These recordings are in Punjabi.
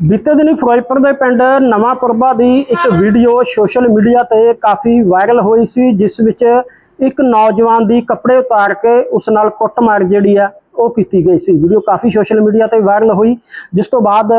ਬੀਤੇ ਦਿਨੀ ਫਿਰੋਜ਼ਪੁਰ ਦੇ ਪਿੰਡ ਨਵਾਂਪੁਰਬਾ ਦੀ ਇੱਕ ਵੀਡੀਓ ਸੋਸ਼ਲ ਮੀਡੀਆ ਤੇ ਕਾਫੀ ਵਾਇਰਲ ਹੋਈ ਸੀ, ਜਿਸ ਵਿੱਚ ਇੱਕ ਨੌਜਵਾਨ ਦੀ ਕੱਪੜੇ ਉਤਾਰ ਕੇ ਉਸ ਨਾਲ ਕੁੱਟਮਾਰ ਜਿਹੜੀ ਆ, ਉਹ ਕੀਤੀ ਗਈ ਸੀ। ਵੀਡੀਓ ਕਾਫੀ ਸੋਸ਼ਲ ਮੀਡੀਆ ਤੇ ਵਾਇਰਲ ਹੋਈ। ਜਿਸ ਤੋਂ ਬਾਅਦ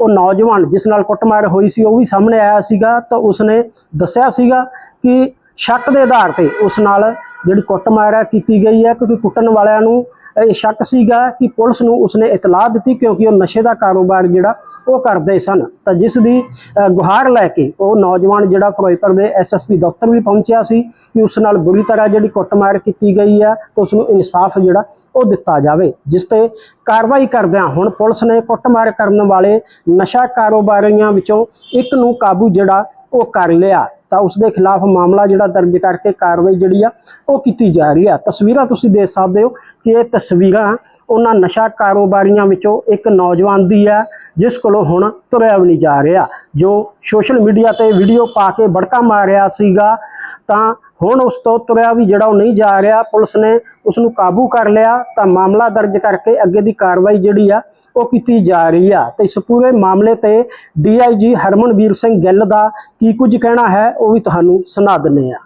ਉਹ ਨੌਜਵਾਨ ਜਿਸ ਨਾਲ ਕੁੱਟਮਾਰ ਹੋਈ ਸੀ, ਉਹ ਵੀ ਸਾਹਮਣੇ ਆਇਆ ਸੀਗਾ ਤਾਂ ਉਸਨੇ ਦੱਸਿਆ ਸੀਗਾ ਕਿ ਸ਼ੱਕ ਦੇ ਆਧਾਰ ਤੇ ਉਸ ਨਾਲ ਜਿਹੜੀ ਕੁੱਟਮਾਰ ਹੈ ਕੀਤੀ ਗਈ ਹੈ, ਕਿਉਂਕਿ ਕੁੱਟਣ ਵਾਲਿਆਂ ਨੂੰ ਇਹ ਸ਼ੱਕ ਸੀਗਾ ਕਿ ਪੁਲਿਸ ਨੂੰ ਉਸਨੇ ਇਤਲਾਹ ਦਿੱਤੀ, ਕਿਉਂਕਿ ਉਹ ਨਸ਼ੇ ਦਾ ਕਾਰੋਬਾਰ ਜਿਹੜਾ ਉਹ ਕਰਦੇ ਸਨ। ਤਾਂ ਜਿਸ ਦੀ ਗੁਹਾਰ ਲੈ ਕੇ ਉਹ ਨੌਜਵਾਨ ਜਿਹੜਾ ਫਿਰੋਜ਼ਪੁਰ ਦੇ ਐਸਐਸਪੀ ਦਫ਼ਤਰ ਵੀ ਪਹੁੰਚਿਆ ਸੀ ਕਿ ਉਸ ਨਾਲ ਬੁਰੀ ਤਰ੍ਹਾਂ ਜਿਹੜੀ ਕੁੱਟਮਾਰ ਕੀਤੀ ਗਈ ਹੈ, ਤਾਂ ਉਸ ਨੂੰ ਇਨਸਾਫ ਜਿਹੜਾ ਉਹ ਦਿੱਤਾ ਜਾਵੇ। ਜਿਸ ਤੇ ਕਾਰਵਾਈ ਕਰਦਿਆਂ ਹੁਣ ਪੁਲਿਸ ਨੇ ਕੁੱਟਮਾਰ ਕਰਨ ਵਾਲੇ ਨਸ਼ਾ ਕਾਰੋਬਾਰੀਆਂ ਵਿੱਚੋਂ ਇੱਕ ਨੂੰ ਕਾਬੂ ਜਿਹੜਾ ਉਹ ਕਰ ਲਿਆ। ਤਾਂ ਉਸ ਦੇ ਖਿਲਾਫ ਮਾਮਲਾ ਜਿਹੜਾ ਦਰਜ ਕਰਕੇ ਕਾਰਵਾਈ ਜਿਹੜੀ ਆ, ਉਹ ਕੀਤੀ ਜਾ ਰਹੀ ਆ। ਤਸਵੀਰਾਂ ਤੁਸੀਂ ਦੇਖ ਸਕਦੇ ਹੋ ਕਿ ਇਹ ਤਸਵੀਰਾਂ ਉਹਨਾਂ ਨਸ਼ਾ ਕਾਰੋਬਾਰੀਆਂ ਵਿੱਚੋਂ ਇੱਕ ਨੌਜਵਾਨ ਦੀ ਹੈ ਜਿਸ ਕੋਲੋਂ ਹੁਣ ਤੁਰਿਆ ਵੀ ਨਹੀਂ ਜਾ ਰਿਹਾ। ਜੋ ਸੋਸ਼ਲ ਮੀਡੀਆ ਤੇ ਵੀਡੀਓ ਪਾ ਕੇ ਬੜਕਾ ਮਾਰਿਆ ਸੀਗਾ, ਤਾਂ ਹੁਣ ਉਸ ਤੋਂ ਤੁਰਿਆ ਵੀ ਜਿਹੜਾ ਉਹ ਨਹੀਂ ਜਾ ਰਿਹਾ, ਪੁਲਿਸ ਨੇ ਉਸ ਨੂੰ ਕਾਬੂ ਕਰ ਲਿਆ, ਤਾਂ ਮਾਮਲਾ ਦਰਜ ਕਰਕੇ ਅੱਗੇ ਦੀ ਕਾਰਵਾਈ ਜਿਹੜੀ ਆ, ਉਹ ਕੀਤੀ ਜਾ ਰਹੀ ਆ। ਤੇ ਇਸ ਪੂਰੇ ਮਾਮਲੇ ਤੇ ਡੀਆਈਜੀ ਹਰਮਨਵੀਰ ਸਿੰਘ ਗਿੱਲ ਦਾ ਕੀ ਕੁਝ ਕਹਿਣਾ ਹੈ, ਉਹ ਵੀ ਤੁਹਾਨੂੰ ਸੁਣਾ ਦਿੰਨੇ ਆ।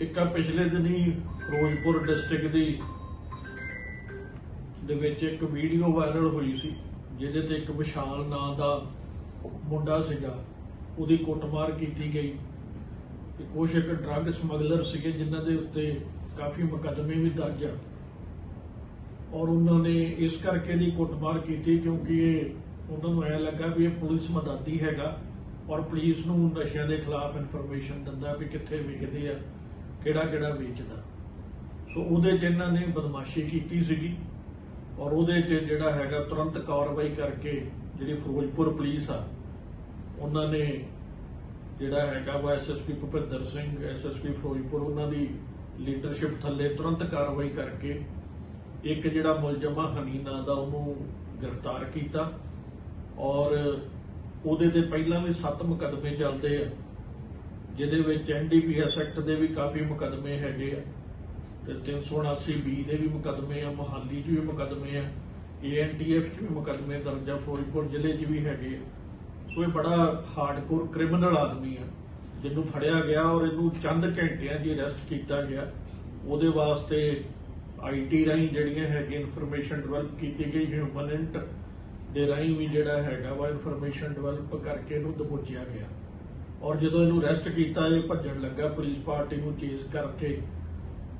ਇੱਕ ਆ ਪਿਛਲੇ ਦਿਨੀ ਫਿਰੋਜ਼ਪੁਰ ਡਿਸਟ੍ਰਿਕਟ ਦੀ ਦੇ ਵਿੱਚ ਇੱਕ ਵੀਡੀਓ ਵਾਇਰਲ ਹੋਈ ਸੀ, ਜਿਹਦੇ ਤੇ ਇੱਕ ਵਿਸ਼ਾਲ ਨਾਂ ਦਾ ਮੁੰਡਾ ਸੀਗਾ, ਉਹਦੀ ਕੁੱਟਮਾਰ ਕੀਤੀ ਗਈ। ਤੇ ਕੁਛ ਇੱਕ ਡਰੱਗ ਸਮਗਲਰ ਸੀਗੇ ਜਿਨ੍ਹਾਂ ਦੇ ਉੱਤੇ ਕਾਫੀ ਮੁਕੱਦਮੇ ਵੀ ਦਰਜ ਆ। ਔਰ ਉਹਨਾਂ ਨੇ ਇਸ ਕਰਕੇ ਦੀ ਕੁੱਟਮਾਰ ਕੀਤੀ ਕਿਉਂਕਿ ਇਹ ਉਹਨਾਂ ਨੂੰ ਐ ਲੱਗਾ ਵੀ ਇਹ ਪੁਲਿਸ ਮਦਦੀ ਹੈਗਾ ਔਰ ਪੁਲਿਸ ਨੂੰ ਨਸ਼ਿਆਂ ਦੇ ਖਿਲਾਫ ਇਨਫੋਰਮੇਸ਼ਨ ਦਿੰਦਾ ਵੀ ਕਿੱਥੇ ਵਿਕਦੇ ਆ, ਕਿਹੜਾ ਕਿਹੜਾ ਵੇਚਦਾ। ਸੋ ਉਹਦੇ 'ਚ ਇਹਨਾਂ ਨੇ ਬਦਮਾਸ਼ੀ ਕੀਤੀ ਸੀਗੀ ਔਰ ਉਹਦੇ 'ਚ ਜਿਹੜਾ ਹੈਗਾ ਤੁਰੰਤ ਕਾਰਵਾਈ ਕਰਕੇ ਜਿਹੜੀ ਫਿਰੋਜ਼ਪੁਰ ਪੁਲਿਸ ਆ, ਉਹਨਾਂ ਨੇ ਜਿਹੜਾ ਹੈਗਾ ਵਾ ਐਸਐਸਪੀ ਭੁਪਿੰਦਰ ਸਿੰਘ ਐਸਐਸਪੀ ਫਿਰੋਜ਼ਪੁਰ ਉਹਨਾਂ ਦੀ ਲੀਡਰਸ਼ਿਪ ਥੱਲੇ ਤੁਰੰਤ ਕਾਰਵਾਈ ਕਰਕੇ ਇੱਕ ਜਿਹੜਾ ਮੁਲਜ਼ਮ ਆ ਹਨੀ ਦਾ ਉਹਨੂੰ ਗ੍ਰਿਫਤਾਰ ਕੀਤਾ ਔਰ ਉਹਦੇ ਤੇ ਪਹਿਲਾਂ ਵੀ 7 ਮੁਕੱਦਮੇ ਚੱਲਦੇ ਆ, ਜਿਹਦੇ ਵਿੱਚ ਐਨਡੀਪੀਐਸ ਐਕਟ ਦੇ ਵੀ ਕਾਫੀ ਮੁਕੱਦਮੇ ਹੈਗੇ ਆ ਤੇ 379 ਬੀ ਦੇ ਵੀ ਮੁਕੱਦਮੇ ਆ, ਮੋਹਾਲੀ 'ਚ ਵੀ ਮੁਕੱਦਮੇ ਆ ਏਐਨਟੀਐਫ 'ਚ ਵੀ ਮੁਕੱਦਮੇ ਦਰਜ ਆ ਫਿਰੋਜ਼ਪੁਰ ਜ਼ਿਲ੍ਹੇ 'ਚ ਵੀ ਹੈਗੇ ਆ। ਸੋ ਇਹ ਬੜਾ ਹਾਰਡਕੋਰ ਕ੍ਰਿਮੀਨਲ ਆਦਮੀ ਆ। ਜਿਹਨੂੰ ਫੜਿਆ ਗਿਆ ਔਰ ਇਹਨੂੰ ਚੰਦ ਘੰਟਿਆਂ 'ਚ ਅਰੈਸਟ ਕੀਤਾ ਗਿਆ। ਉਹਦੇ ਵਾਸਤੇ ਆਈਟੀ ਰਾਹੀਂ ਜਿਹੜੀਆਂ ਹੈਗੀਆਂ ਇਨਫੋਰਮੇਸ਼ਨ ਡਿਵੈਲਪ ਕੀਤੀ ਗਈ ਹਿਊਮਨ ਦੇ ਰਾਹੀਂ ਵੀ ਜਿਹੜਾ ਹੈਗਾ ਵਾ ਇਨਫੋਰਮੇਸ਼ਨ ਡਿਵੈਲਪ ਕਰਕੇ ਇਹਨੂੰ ਦਬੋਚਿਆ ਗਿਆ। ਔਰ ਜਦੋਂ ਇਹਨੂੰ ਅਰੈਸਟ ਕੀਤਾ, ਇਹ ਭੱਜਣ ਲੱਗਾ ਪੁਲਿਸ ਪਾਰਟੀ ਨੂੰ ਚੇਸ ਕਰਕੇ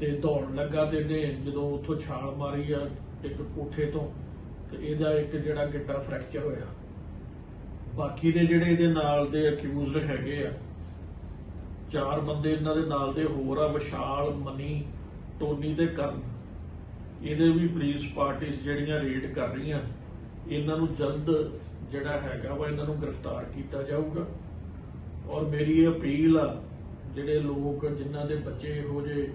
ਤੇ ਦੌੜਨ ਲੱਗਾ ਤੇ ਇਹਨੇ ਜਦੋਂ ਉੱਥੋਂ ਛਾਲ ਮਾਰੀ ਆ ਇੱਕ ਕੋਠੇ ਤੋਂ, ਤੇ ਇਹਦਾ ਇੱਕ ਜਿਹੜਾ ਗਿੱਟਾ ਫ੍ਰੈਕਚਰ ਹੋਇਆ। ਬਾਕੀ ਦੇ ਜਿਹੜੇ ਇਹਦੇ ਨਾਲ ਦੇ ਅਕਿਊਜ਼ਡ ਹੈਗੇ ਆ, ਚਾਰ ਬੰਦੇ ਇਹਨਾਂ ਦੇ ਨਾਲ ਦੇ ਹੋਰ ਆ, ਵਿਸ਼ਾਲ, ਮਨੀ, ਟੋਨੀ ਤੇ ਕਰਨ। ਇਹਦੇ ਵੀ ਪੁਲਿਸ ਪਾਰਟੀਆਂ ਜਿਹੜੀਆਂ ਰੇਡ ਕਰ ਰਹੀਆਂ, ਇਹਨਾਂ ਨੂੰ ਜਲਦ ਜਿਹੜਾ ਹੈਗਾ ਵਾ ਇਹਨਾਂ ਨੂੰ ਗ੍ਰਿਫਤਾਰ ਕੀਤਾ ਜਾਊਗਾ। ਔਰ ਮੇਰੀ ਇਹ ਅਪੀਲ ਆ, ਜਿਹੜੇ ਲੋਕ ਜਿਨ੍ਹਾਂ ਦੇ ਬੱਚੇ ਇਹੋ ਜਿਹੇ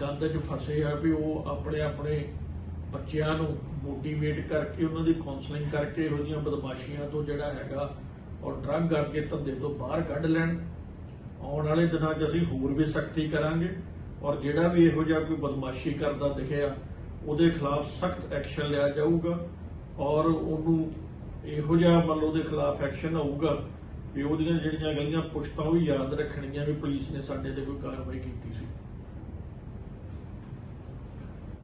ਗੰਦ 'ਚ ਫਸੇ ਆ, ਵੀ ਉਹ ਆਪਣੇ ਆਪਣੇ ਬੱਚਿਆਂ ਨੂੰ ਮੋਟੀਵੇਟ ਕਰਕੇ, ਉਹਨਾਂ ਦੀ ਕਾਉਂਸਲਿੰਗ ਕਰਕੇ ਇਹੋ ਜਿਹੀਆਂ ਬਦਮਾਸ਼ੀਆਂ ਤੋਂ ਜਿਹੜਾ ਹੈਗਾ ਔਰ ਡਰੱਗ ਕਰਕੇ ਧੰਦੇ ਤੋਂ ਬਾਹਰ ਕੱਢ ਲੈਣ। ਆਉਣ ਵਾਲੇ ਦਿਨਾਂ 'ਚ ਅਸੀਂ ਹੋਰ ਵੀ ਸਖਤੀ ਕਰਾਂਗੇ ਔਰ ਜਿਹੜਾ ਵੀ ਇਹੋ ਜਿਹਾ ਕੋਈ ਬਦਮਾਸ਼ੀ ਕਰਦਾ ਦਿਖਿਆ, ਉਹਦੇ ਖਿਲਾਫ ਸਖਤ ਐਕਸ਼ਨ ਲਿਆ ਜਾਊਗਾ ਔਰ ਉਹਨੂੰ ਇਹੋ ਜਿਹਾ ਮਤਲਬ ਉਹਦੇ ਖਿਲਾਫ ਐਕਸ਼ਨ ਹੋਊਗਾ ਵੀ ਉਹਦੀਆਂ ਜਿਹੜੀਆਂ ਗਈਆਂ ਪੁਸ਼ਤਾਂ ਉਹ ਯਾਦ ਰੱਖਣੀਆਂ ਵੀ ਪੁਲਿਸ ਨੇ ਸਾਡੇ ਤੇ ਕੋਈ ਕਾਰਵਾਈ ਕੀਤੀ ਸੀ।